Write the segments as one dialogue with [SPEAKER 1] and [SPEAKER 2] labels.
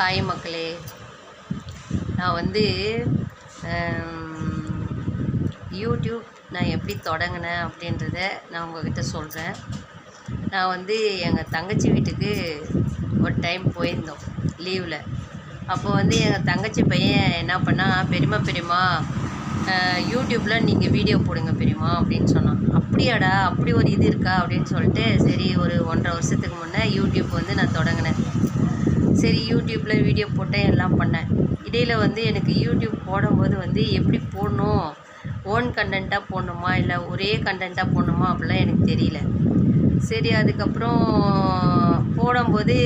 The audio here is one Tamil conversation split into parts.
[SPEAKER 1] ஹாய் மக்களே நான் வந்து யூடியூப் நான் எப்படி தொடங்கினேன் அப்படின்றத நான் உங்ககிட்ட சொல்கிறேன் நான் வந்து எங்கள் தங்கச்சி வீட்டுக்கு ஒரு டைம் போயிருந்தோம் லீவில் அப்போ வந்து எங்கள் தங்கச்சி பையன் என்ன பண்ணால் பெரியம்மா பெரியம்மா யூடியூப்பில் நீங்கள் வீடியோ போடுங்க பெரியம்மா அப்படின்னு சொன்னான். அப்படியாடா அப்படி ஒரு இது இருக்கா? அப்படின்னு சொல்லிட்டு சரி ஒரு ஒன்றரை வருஷத்துக்கு முன்னே யூடியூப் வந்து நான் தொடங்கினேன். சரி யூடியூப்பில் வீடியோ போட்டேன் எல்லாம் பண்ணேன். இடையில் வந்து எனக்கு யூடியூப் போடும்போது வந்து எப்படி போடணும்? ஓன் கண்டென்ட்டாக போடணுமா? இல்லை ஒரே கண்டென்ட்டாக போடணுமா? அப்படிலாம் எனக்கு தெரியல. சரி அதுக்கப்புறம் போடும்போது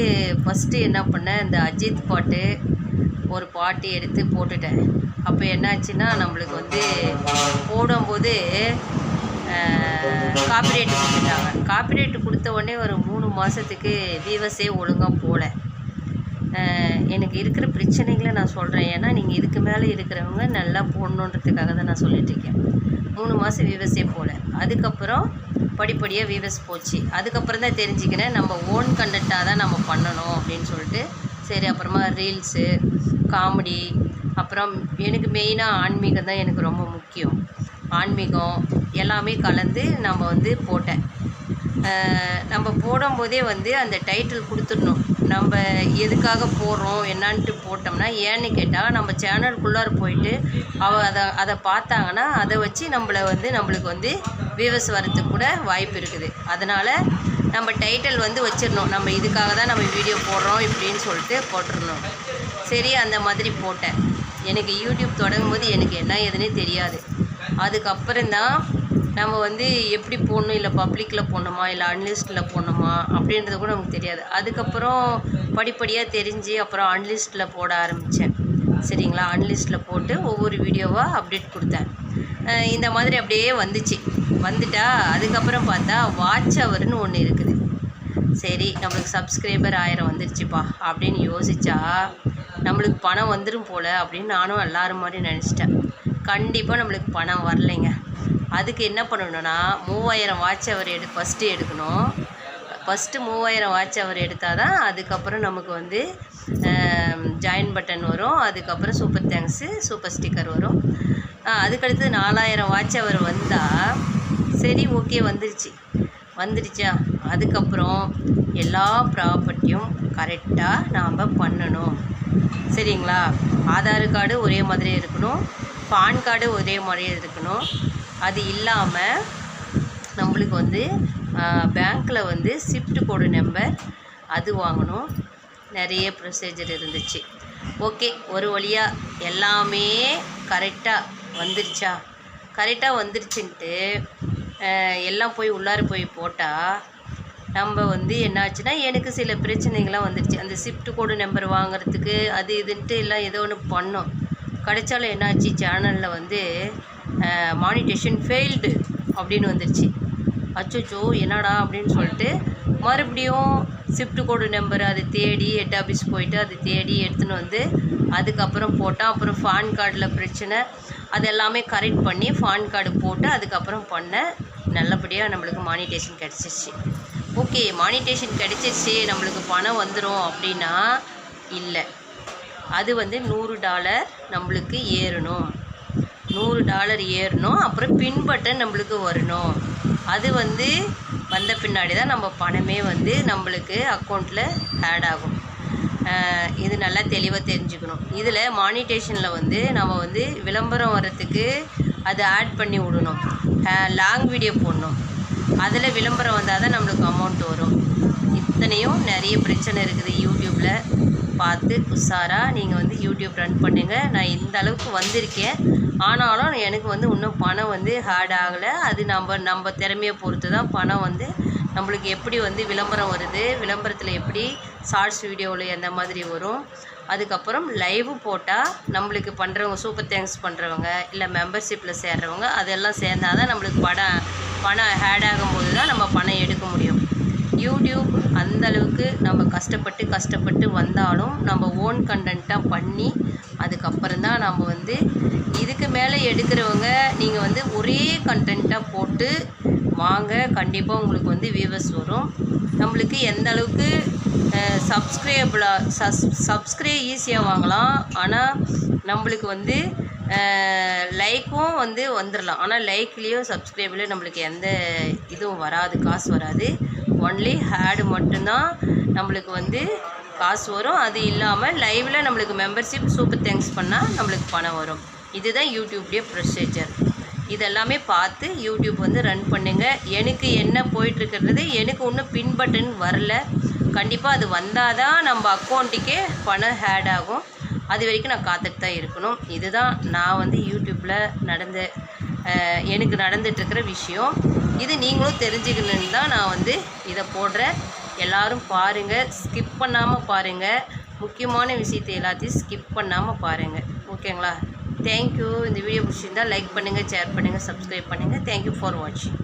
[SPEAKER 1] ஃபஸ்ட்டு என்ன பண்ணேன்? இந்த அஜித் பாட்டு ஒரு பாட்டு எடுத்து போட்டுட்டேன். அப்போ என்னாச்சுன்னா நம்மளுக்கு வந்து போடும்போது காப்பிரைட் கொடுத்துட்டாங்க. காப்பிரைட் கொடுத்த உடனே ஒரு மூணு மாதத்துக்கு வீவஸே ஒழுங்காக போகல எனக்கு இருக்கிற பிரச்சனைகளை நான் சொல்கிறேன் ஏன்னா நீங்கள் இதுக்கு மேலே இருக்கிறவங்க நல்லா போடணுன்றதுக்காக தான் நான் சொல்லிட்டுருக்கேன் மூணு மாதம் விவசாயம் போகல அதுக்கப்புறம் படிப்படியாக விவஸ் போச்சு. அதுக்கப்புறம் தான் தெரிஞ்சுக்கினேன் நம்ம ஓன் கண்டென்ட்டாக தான் நம்ம பண்ணணும் அப்படின்னு சொல்லிட்டு. சரி அப்புறமா ரீல்ஸு காமெடி அப்புறம் எனக்கு மெயினாக ஆன்மீகம் தான் எனக்கு ரொம்ப முக்கியம். ஆன்மீகம் எல்லாமே கலந்து நம்ம வந்து போட்டேன். நம்ம போடும்போதே வந்து அந்த டைட்டில் கொடுத்துடணும். நம்ம எதுக்காக போடுறோம் என்னான்ட்டு போட்டோம்னா ஏன்னு கேட்டால் நம்ம சேனலுக்குள்ளார போயிட்டு அவ அதை அதை பார்த்தாங்கன்னா அதை வச்சு நம்மளை வந்து நம்மளுக்கு வந்து வியூவர்ஸ் வரத்துக்கு கூட வாய்ப்பு இருக்குது. அதனால் நம்ம டைட்டில் வந்து வச்சிடணும். நம்ம இதுக்காக தான் நம்ம வீடியோ போடுறோம் இப்படின்னு சொல்லிட்டு போட்டுருணும் சரி அந்த மாதிரி போட்டேன். எனக்கு யூடியூப் தொடங்கும் போது எனக்கு என்ன ஏதுன்னே தெரியாது. அதுக்கப்புறம்தான் நம்ம வந்து எப்படி போடணும்? இல்லை பப்ளிக்கில் போடணுமா? இல்லை அன்லிஸ்ட்டில் போடணுமா? அப்படின்றது கூட நமக்கு தெரியாது. அதுக்கப்புறம் படிப்படியாக தெரிஞ்சு அப்புறம் அன்லிஸ்ட்டில் போட ஆரம்பித்தேன் சரிங்களா? அன்லிஸ்ட்டில் போட்டு ஒவ்வொரு வீடியோவாக அப்டேட் கொடுத்தேன். இந்த மாதிரி அப்படியே வந்துச்சு. வந்துட்டா அதுக்கப்புறம் பார்த்தா வாட்ச் ஹவர்னு ஒன்று இருக்குது. சரி நம்மளுக்கு சப்ஸ்கிரைபர் ஆயிரம் வந்துருச்சுப்பா அப்படின்னு யோசித்தா நம்மளுக்கு பணம் வந்துடும் போல் அப்படின்னு நானும் எல்லாரும் மாதிரி நினச்சிட்டேன். கண்டிப்பாக நம்மளுக்கு பணம் வரலைங்க. அதுக்கு என்ன பண்ணணும்னா மூவாயிரம் வாட்ச் அவர் எடு ஃபஸ்ட்டு எடுக்கணும். ஃபஸ்ட்டு மூவாயிரம் வாட்ச் அவர் எடுத்தால் தான் அதுக்கப்புறம் நமக்கு வந்து ஜாயின் பட்டன் வரும். அதுக்கப்புறம் சூப்பர் தேங்க்ஸு சூப்பர் ஸ்டிக்கர் வரும். அதுக்கடுத்து நாலாயிரம் வாட்ச் அவர் வந்தால் சரி ஓகே வந்துருச்சு. வந்துடுச்சா அதுக்கப்புறம் எல்லா ப்ராப்பர்ட்டியும் கரெக்டாக நாம் பண்ணணும். சரிங்களா? ஆதார் கார்டு ஒரே மாதிரி இருக்கணும். பான் கார்டு ஒரே மாதிரி இருக்கணும். அது இல்லாமல் நம்மளுக்கு வந்து பேங்க்கில் வந்து ஷிஃப்ட் கோடு நம்பர் அது வாங்கணும். நிறைய ப்ரொசீஜர் இருந்துச்சு. ஓகே ஒரு வழியாக எல்லாமே கரெக்டாக வந்துருச்சா? கரெக்டாக வந்துருச்சுன்ட்டு எல்லாம் போய் உள்ளார போய் போட்டால் நம்ம வந்து என்னாச்சுன்னா எனக்கு சில பிரச்சனைகள்லாம் வந்துடுச்சு அந்த ஷிஃப்ட் கோடு நம்பர் வாங்குறதுக்கு அது இதுன்ட்டு எல்லாம் ஏதோ ஒன்று பண்ணோம். கிடைச்சாலும் என்னாச்சு? சேனலில் வந்து மானிட்டேஷன் ஃபெயில்டு அப்படின்னு வந்துடுச்சு அச்சோச்சோ என்னடா அப்படின்னு சொல்லிட்டு மறுபடியும் ஷிஃப்ட் கோடு நம்பர் அதை தேடி ஹெட் ஆஃபீஸ் போயிட்டு அதை தேடி எடுத்துன்னு வந்து அதுக்கப்புறம் போட்டால் அப்புறம் ஃபான் கார்டில் பிரச்சனை அது எல்லாமே கரெக்ட் பண்ணி ஃபான் கார்டு போட்டு அதுக்கப்புறம் பண்ண நல்லபடியாக நம்மளுக்கு மானிட்டேஷன் கிடச்சிருச்சு. ஓகே மானிட்டேஷன் கிடச்சிருச்சு நம்மளுக்கு பணம் வந்துடும் அப்படின்னா இல்லை. அது வந்து நூறு டாலர் நம்மளுக்கு ஏறணும். நூறு டாலர் ஏறணும் அப்புறம் பின் பட்டன் நம்மளுக்கு வரணும். அது வந்து வந்த பின்னாடி தான் நம்ம பணமே வந்து நம்மளுக்கு அக்கௌண்ட்டில் ஆட் ஆகும். இது நல்லா தெளிவாக தெரிஞ்சுக்கணும். இதில் மானிட்டேஷனில் வந்து நம்ம வந்து விளம்பரம் வர்றதுக்கு அது ஆட் பண்ணி விடணும். லாங் வீடியோ போடணும். அதில் விளம்பரம் வந்தால் தான் நம்மளுக்கு அமௌண்ட் வரும். இத்தனையும் நிறைய பிரச்சனை இருக்குது. யூடியூப்பில் பார்த்து உஷாராக நீங்கள் வந்து யூடியூப் ரன் பண்ணுங்கள் நான் இந்த அளவுக்கு வந்திருக்கேன். ஆனாலும் எனக்கு வந்து இன்னும் பணம் வந்து ஹார்ட் ஆகலை. அது நம்ம நம்ம திறமையை பொறுத்து தான் பணம் வந்து நம்மளுக்கு எப்படி வந்து விளம்பரம் வருது விளம்பரத்தில் எப்படி ஷார்ட்ஸ் வீடியோவில் எந்த மாதிரி வரும். அதுக்கப்புறம் லைவ் போட்டால் நம்மளுக்கு பண்ணுறவங்க சூப்பர் தேங்க்ஸ் பண்ணுறவங்க இல்லை மெம்பர்ஷிப்பில் சேர்றவங்க அதெல்லாம் சேர்ந்தால் தான் நம்மளுக்கு படம் பணம் ஹேட் ஆகும்போது தான் நம்ம பணம் எடுக்க முடியும். யூடியூப் அந்த அளவுக்கு நம்ம கஷ்டப்பட்டு கஷ்டப்பட்டு வந்தாலும் நம்ம ஓன் கண்டென்ட்டாக பண்ணி அதுக்கப்புறம் தான் நம்ம வந்து இதுக்கு மேலே எடுக்கிறவங்க நீங்கள் வந்து ஒரே கண்டென்ட்டாக போட்டு வாங்க. கண்டிப்பாக உங்களுக்கு வந்து வியூவர்ஸ் வரும். நம்மளுக்கு எந்த அளவுக்கு சப்ஸ்கிரைபிளாக சஸ் சப்ஸ்கிரைப் ஈஸியாக வாங்கலாம். ஆனால் நம்மளுக்கு வந்து லைக்கும் வந்து வந்துடலாம் ஆனால் லைக்லேயும் சப்ஸ்கிரைப்லேயும் நம்மளுக்கு எந்த இதுவும் வராது காசு வராது. ஒன்லி ஹேடு மட்டும்தான் நம்மளுக்கு வந்து காசு வரும். அது இல்லாமல் லைவில் நம்மளுக்கு மெம்பர்ஷிப் சூப்பர் தேங்க்ஸ் பண்ணால் நம்மளுக்கு பணம் வரும். இதுதான் யூடியூப்லேயே ப்ரொசீஜர் இதெல்லாமே பார்த்து யூடியூப் வந்து ரன் பண்ணுங்கள் எனக்கு என்ன போயிட்டுருக்கிறது எனக்கு இன்னும் பின் பட்டன் வரல. கண்டிப்பாக அது வந்தால் தான் நம்ம அக்கௌண்ட்டுக்கே பணம் ஹேட் ஆகும். அது வரைக்கும் நான் காத்துட்டு தான் இருக்கணும். இதுதான் நான் வந்து யூடியூப்பில் நடந்த எனக்கு நடந்துட்டுருக்கிற விஷயம். இது நீங்களும் தெரிஞ்சுக்கணுன்னு தான் நான் வந்து இதை போடுறேன். எல்லோரும் பாருங்கள் ஸ்கிப் பண்ணாமல் பாருங்கள் முக்கியமான விஷயத்தை எல்லாத்தையும் ஸ்கிப் பண்ணாமல் பாருங்கள் ஓகேங்களா? தேங்க்யூ இந்த வீடியோ பிடிச்சிருந்தால் லைக் பண்ணுங்கள் ஷேர் பண்ணுங்கள் சப்ஸ்கிரைப் பண்ணுங்கள் தேங்க்யூ ஃபார் வாட்சிங்